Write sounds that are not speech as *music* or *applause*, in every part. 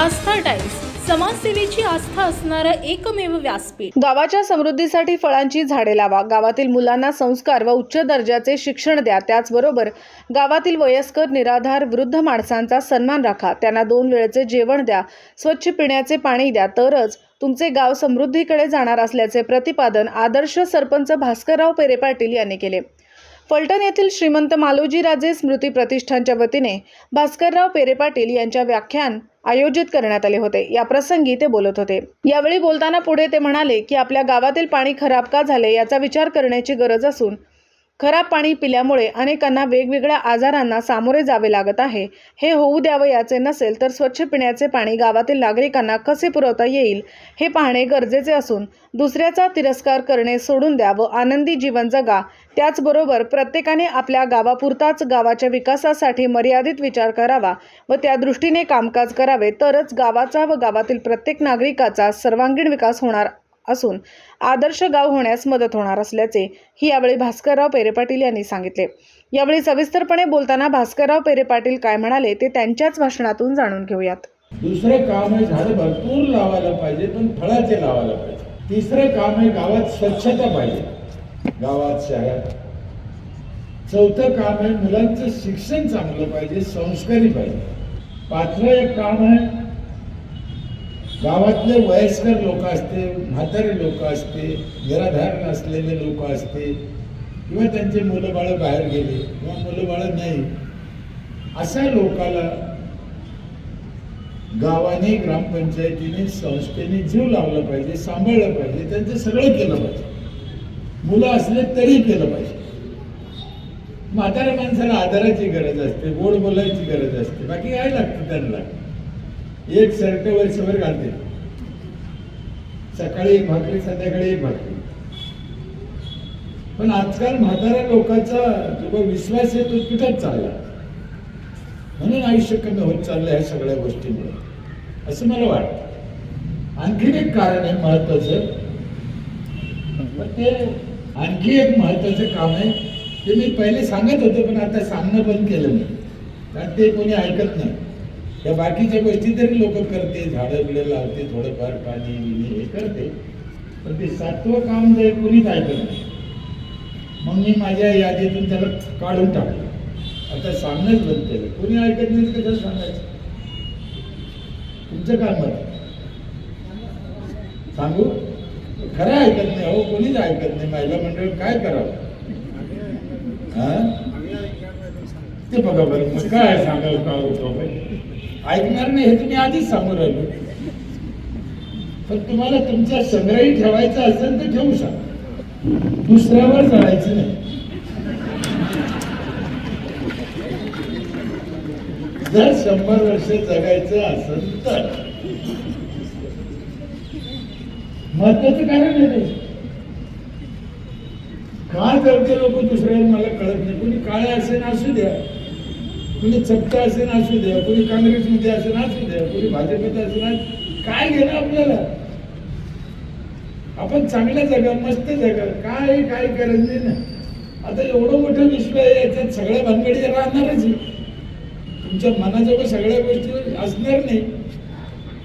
आस्था times. समाजसेवेची आस्था असणारं एकमेव व्यासपीठ. गावाच्या समृद्धीसाठी फळांची झाडे लावा. गावातील मुलांना संस्कार व उच्च दर्जाचे शिक्षण द्या. त्याचबरोबर गावातील वयस्कर निराधार वृद्ध माणसांचा सन्मान राखा. त्यांना दोन वेळेचे जेवण द्या. स्वच्छ पिण्याचे पाणी द्या. तरच तुमचे गाव समृद्धीकडे जाणार असल्याचे प्रतिपादन आदर्श सरपंच भास्करराव पेरे पाटील यांनी केले. फलटण येथील श्रीमंत मालोजी राजे स्मृती प्रतिष्ठानच्या वतीने भास्करराव पेरे पाटील यांच्या व्याख्यान आयोजित करण्यात आले होते. या प्रसंगी ते बोलत होते. यावेळी बोलताना पुढे ते म्हणाले की आपल्या गावातील पाणी खराब का झाले याचा विचार करण्याची गरज असून खराब पाणी पिल्यामुळे अनेकांना वेगवेगळ्या आजारांना सामोरे जावे लागत आहे. हे होऊ द्यावं याचे नसेल तर स्वच्छ पिण्याचे पाणी गावातील नागरिकांना कसे पुरवता येईल हे पाहणे गरजेचे असून दुसऱ्याचा तिरस्कार करणे सोडून द्या व आनंदी जीवन जगा. त्याचबरोबर प्रत्येकाने आपल्या गावापुरताच गावाच्या विकासासाठी मर्यादित विचार करावा व त्या दृष्टीने कामकाज करावे तरच गावाचा व गावातील प्रत्येक नागरिकाचा सर्वांगीण विकास होणार असून आदर्श गाव होण्यास मदत होणार असल्याचे ही यावेळी भास्करराव पेरे पाटील यांनी सांगितले. यावेळी सविस्तरपणे बोलताना भास्करराव पेरे पाटील काय म्हणाले ते त्यांच्याच भाषणातून जाणून घेऊयात. दुसरे काम हे झाडं भरपूर लावायला पाहिजे पण फळाचे लावायला पाहिजे. तिसरे काम हे गावात स्वच्छता पाहिजे. गावात शहरात. चौथं काम आहे मुलांचं शिक्षण चांगलं पाहिजे संस्कारी पाहिजे. पाचवं एक काम आहे गावातले वयस्कर लोक असते म्हातारे लोक असते निराधार नसलेले लोक असते किंवा त्यांचे मुलं बाळं बाहेर गेले किंवा मुलं बाळं नाही अशा लोकाला गावाने ग्रामपंचायतीने संस्थेने जीव लावला पाहिजे सांभाळलं पाहिजे त्यांचं सगळं केलं पाहिजे. मुलं असले तरी केलं पाहिजे. म्हाताऱ्या माणसाला आधाराची गरज असते गोड बोलायची गरज असते बाकी काय लागतं त्यांना? एक शर्ट वर्षभर घालते सकाळी एक भाकरी संध्याकाळी एक भाकरी. पण आजकाल म्हाताऱ्या लोकांचा जो काही विश्वास आहे तो तुटत चालला. म्हणून आयुष्य कमी होत चाललं ह्या सगळ्या गोष्टीमुळे. असं मला वाटतं. आणखीन एक कारण आहे महत्वाचं ते आणखी एक महत्वाचं काम आहे. ते मी पहिले सांगत होतो पण आता सांगणं बंद केलं नाही कारण ते कोणी ऐकत नाही. या बाकीच्या गोष्टी तरी लोक करते झाडं बिडं लावते थोडंफार पाणी बिणी हे करते. पण ते सातवं काम जर कोणीच ऐकत नाही मग मी माझ्या यादीतून त्याला काढून टाकलं. आता सांगणंच बंद केलं. कोणी ऐकत नाही तर कसं सांगायचं? तुमचं काय मत आहे? सांगू? खरं ऐकत नाही. अहो कोणीच ऐकत नाही. महिला मंडळ काय करावं? हा? ते बघा बरं. मग काय सांगाल का होतो? ऐकणार नाही हे तुम्ही आधीच सांगून राहिलो. पण तुम्हाला तुमचा संग्रही ठेवायचा असेल तर ठेवू शकता. दुसऱ्यावर चढायचं नाही. जर शंभर वर्ष जगायचं असेल तर. महत्वाचं कारण आहे ते. का करते लोक दुसऱ्यावर? मला कळत नाही. कोणी काळे असेल असू द्या. कोणी चपटा असेल असू द्या कोणी काँग्रेसमध्ये असेल असू द्या कोणी भाजपत असेल काय घेणं आपल्याला? आपण चांगल्या जगा मस्त जगा काय काय करत नाही ना. आता एवढं मोठं विश्व आहे याच्यात सगळ्या भानगडी राहणारच तुमच्या मनाजवळ सगळ्या गोष्टी असणार नाही.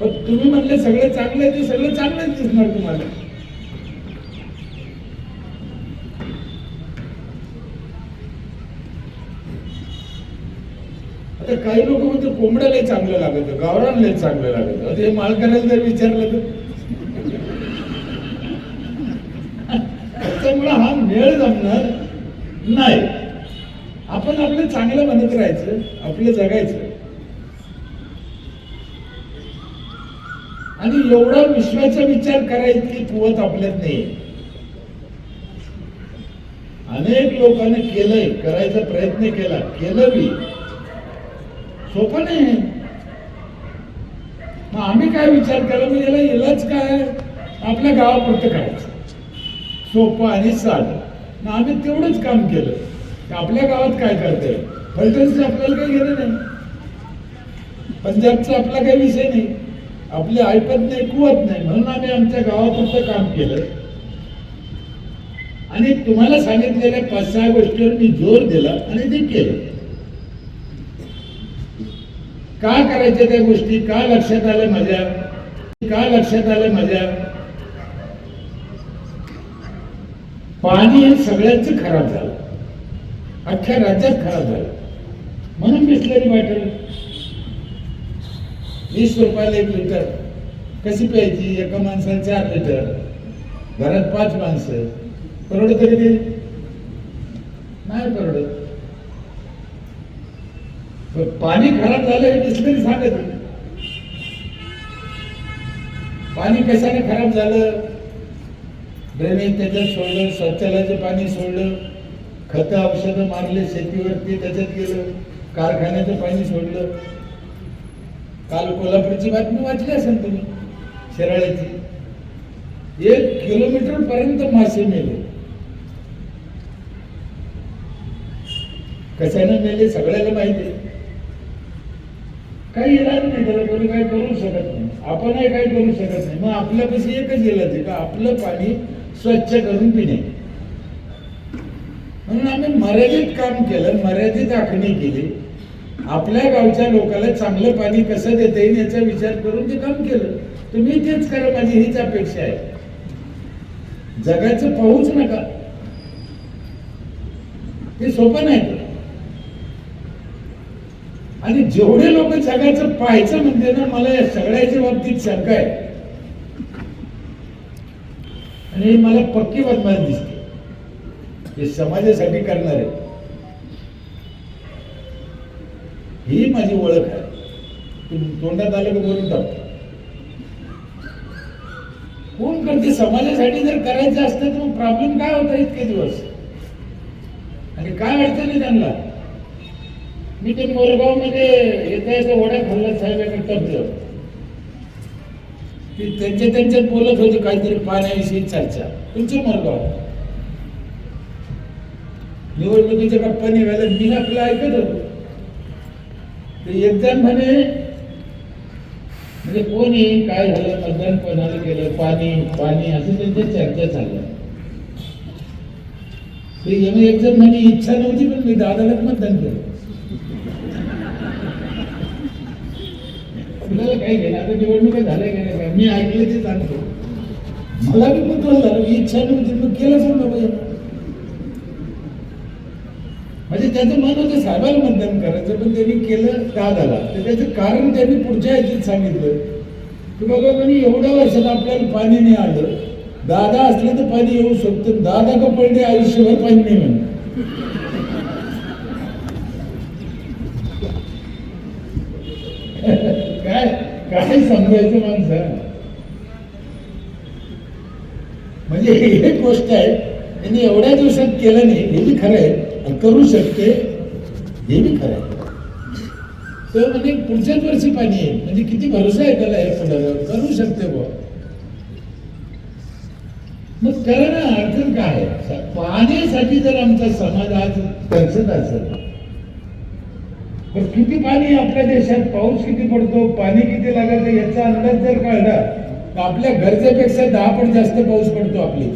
पण तुम्ही म्हणले सगळं चांगलं आहे ते सगळं चांगलंच दिसणार तुम्हाला. तर काही लोक म्हणतो कोंबड्या लय चांगलं लागत गावरान लय चांगलं लागत. ते हे मालकाला जर विचारलं तर. त्यामुळे हा मेळ जमणार नाही. आपण आपलं चांगलं म्हणत राहायचं आपलं जगायचं. आणि एवढा विश्वाचा विचार करायची कुवत आपल्यात नाही. अनेक लोकांनी केलंय करायचा प्रयत्न केला केलं बी. हो सोपं नाही? मग आम्ही काय विचार केला मग याला इलाज काय? आपल्या गावापुरतं करायचं. सोपं आणि साधं. मग आम्ही तेवढंच काम केलं. की आपल्या गावात काय करतंय फलटणचं आपल्याला काही घेणं नाही. पंजाबचा आपला काही विषय नाही. आपले ऐकत नाही कुवत नाही. म्हणून आम्ही आमच्या गावापुरतं काम केलं. आणि तुम्हाला सांगितलेल्या पाच सहा गोष्टीवर मी जोर दिला आणि ते केलं. का करायच्या त्या गोष्टी? का लक्षात आल्या माझ्या? का लक्षात आलं माझ्या? पाणी हे सगळ्यांच खराब झालं. अख्ख्या राज्यात खराब झालं. म्हणून बिसलेरी बॉटल वीस रुपयाला एक लिटर. कशी प्यायची? एका माणसाला चार लिटर. घरात पाच माणसं. परवडत तरी ते? नाही परवडत. पण पाणी खराब झालं हे बिसलेरी सांगत पाणी कशाने खराब झालं? ड्रेनेज त्याच्यात सोडलं शौचालयाचं पाणी सोडलं खतं औषधं मारले शेतीवरती त्याच्यात गेलं कारखान्याचं पाणी सोडलं. काल कोल्हापूरची बातमी वाचली असेल तुम्ही शिराळ्याची. एक किलोमीटर पर्यंत मासे मेले. कशाने मेले? सगळ्याला माहिती आहे. काही इलाज नाही त्याला कोणी काही करू शकत नाही. आपणही काही करू शकत नाही. मग आपल्यापाशी एकच इलाज आहे का? आपलं पाणी स्वच्छ करून पिणे. म्हणून आम्ही मर्यादित काम केलं मर्यादित आखणी केली. आपल्या गावच्या लोकांना चांगलं पाणी कसं देता येईल याचा विचार करून ते काम केलं. तुम्ही तेच करा माझी हीच अपेक्षा आहे. जगाचं पाहूच नका. ते सोपं नाही. आणि जेवढे लोक जगाचं पाहायचं म्हणते ना मला या सगळ्याच्या बाबतीत शंका आहे. आणि मला पक्की बदमाश दिसते. हे समाजासाठी करणार आहे. ही माझी ओळख आहे. तोंडात आलं की बोलून टाकतो कोण करते? समाजासाठी जर करायचं असतं तर मग प्रॉब्लेम काय होता इतके दिवस? आणि काय अडचण आहे त्यांना? मी ते मोरगावमध्ये येता वड्या खाल्ला साहेबांनी टपलं ते त्यांच्या त्यांच्यात बोलत होते काहीतरी पाण्याविषयी चर्चा. तुमचं मोरगाव निवडणुकीच्या गप्पा निघाल्या मी आपलं ऐकत होतो. ते एकदम म्हणे म्हणजे कोण काय झालं? मतदान कोणाला केलं? पाणी पाणी असं त्यांच्या चर्चा चालल्या ते एम एक जण म्हणे इच्छा नव्हती पण मी दादालाच मतदान केलं. आपल्याला काही नाही आता निवडणुका झाल्या की नाही काय मी ऐकलं ते सांगतो. मला बी कुतूहल झालं इच्छा नव्हती मग केलं पण बाबा म्हणजे त्याचं मन होतं साहेबाला मतदान करायचं पण त्यांनी केलं का झाला. तर त्याचं कारण त्यांनी पुढच्या ह्याच्यात सांगितलं की बाबा म्हणे एवढ्या वर्षात आपल्याला पाणी नाही आलं. दादा असले तर पाणी येऊ शकतं दादा का पडले आयुष्यभर पाणी नाही म्हणे *laughs* काय काय समजायचं माणसं. म्हणजे एक गोष्ट आहे त्यांनी एवढ्या दिवसात केलं नाही हे बी खरं आहे करू शकते हे बी खरं आहे. तर म्हणजे पुढच्याच वर्षी पाणी येईल म्हणजे किती भरोसा आहे त्याला हे पुढं? करू शकते बुवा. मग करा ना अडचण काय आहे? पाण्यासाठी जर आमचा समाज आज तरसत असेल पण किती पाणी आहे आपल्या देशात पाऊस किती पडतो पाणी किती लागतं याचा अंदाज जर काढला तर आपल्या गरजेपेक्षा दहा पट जास्त पाऊस पडतो आपली.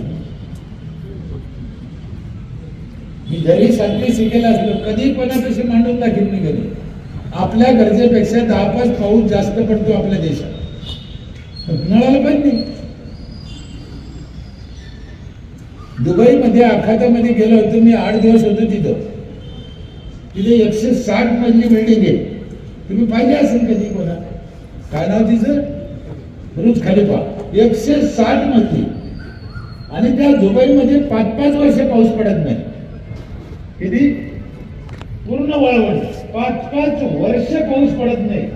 मी जरी शांती शिकेला असलो कधी कोणापेक्षा मांडून दाखील मी कधी. आपल्या गरजेपेक्षा दहा पाच पाऊस जास्त पडतो आपल्या देशात. नळाला पण नाही. दुबईमध्ये आखातामध्ये गेलो होतो मी आठ दिवस होतो तिथं. तिथे एकशे साठ मजली बिल्डिंग आहे. तुम्ही पाहिजे असेल कधी कोणा काय नाव तिचं? Burj Khalifa. एकशे साठ मजली आणि त्या दुबईमध्ये पाच पाच वर्ष पाऊस पडत नाही. किती? पूर्ण वळवण. पाच पाच वर्ष पाऊस पडत नाही.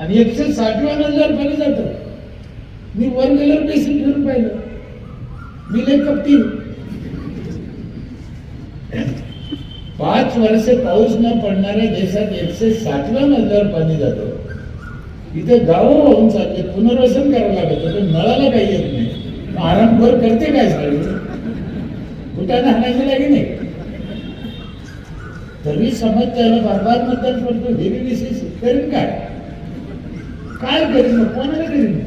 आणि एकशे साठव्या हजार पाणी जातं. मी वर गेल्यावर बेसिन फिरून पाहिलं. मी लय कपतील पाच वर्ष पाऊस न पडणाऱ्या देशात एकशे साठव्या मजल्यावर पाणी जातं. इथे गावं वाहून चालले पुनर्वसन करावं लागत पण नळाला काही येत नाही. मग आरामखोर करते काय साडी कुठं हाणायचं लागे नाही. तरी समज त्याला बरबाद मतदान पडतो हे विषय करीन काय? काय करीन? कोणाला करीन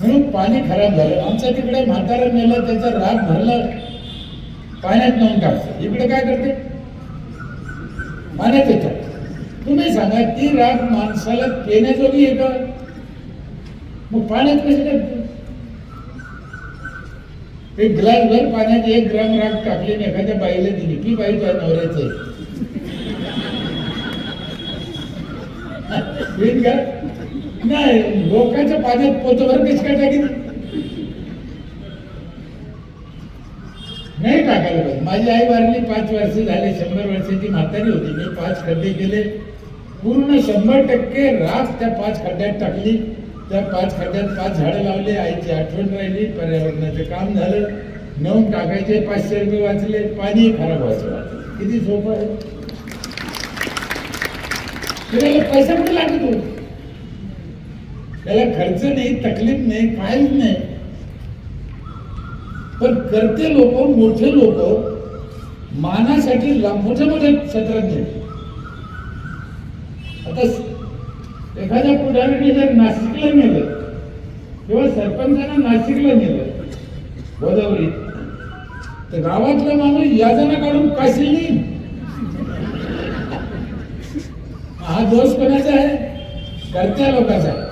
म्हणून पाणी खराब झालं. आमच्या तिकडे म्हातारा नेलं त्याचा राग भरलं. पाण्यात नेऊन टाकतो इकडे काय करते? पाण्यात येतात तुम्ही सांगा ती राग माणसाला पेण्याजोगी आहे का? मग पाण्यात कशी टाकते? एक ग्लास भर पाण्यात एक ग्राम राग टाकली आणि एखाद्या बाईला दिली. की बाई तुझ्या नवऱ्याचं आहे? का? नाही लोकांच्या पाण्यात पोतभर कशी काय नाही टाकायला पाहिजे. माझी आई वारली पाच वर्ष झाले शंभर वर्षाची म्हातारी होती. मी पाच खड्डे केले. पूर्ण शंभर टक्के राख त्या पाच खड्ड्यात टाकली. त्या पाच खड्ड्यात पाच झाडं लावले. आईची आठवण राहिली. पर्यावरणाचं काम झालं. नेऊन टाकायचे पाचशे रुपये वाचले. पाणी खराब व्हायचं. वाचलं किती सोपं आहे. पैसा कुठे लागतो? त्याला खर्च नाही तकलीफ नाही काहीच नाही. पण करते लोक मोठे लोक मानासाठी मोठे मोठे क्षेत्रज्ञ आता एखाद्या पुढाऱ्याने जर नाशिकला नेलं किंवा सरपंचानं नाशिकला नेलं गोदावरीत तर गावातला माणूस याजना काढून काशील नाही हा दोष कोणाचा आहे? करत्या लोकांचा आहे.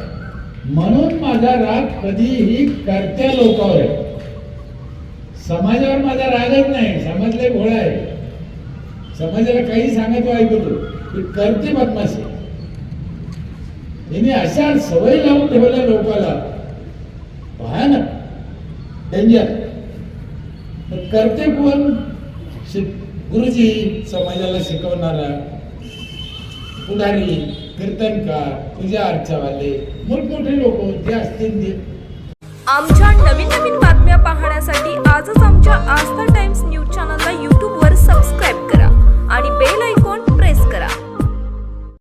म्हणून माझा राग कधीही करत्या लोकावर आहे समाजावर माझा रागच नाही समाज भोळा आहे. समाजाला काही सांगतो ऐकतो की करते बदमाशी. तिने अशा सवय लावून ठेवल्या लोकाला. भयानक. डेंजर करते कोण? शिक गुरुजी समाजाला शिकवणारा पुढारी. कीर्तनकार पूजा अर्चावाले मोठमोठे लोक जे असतील ते. आमच्या नवीन नवीन बातम्या पाहण्यासाठी आजच आमच्या आस्था टाइम्स न्यूज चॅनलला यूट्यूबवर सबस्क्राईब करा आणि बेल ऐकून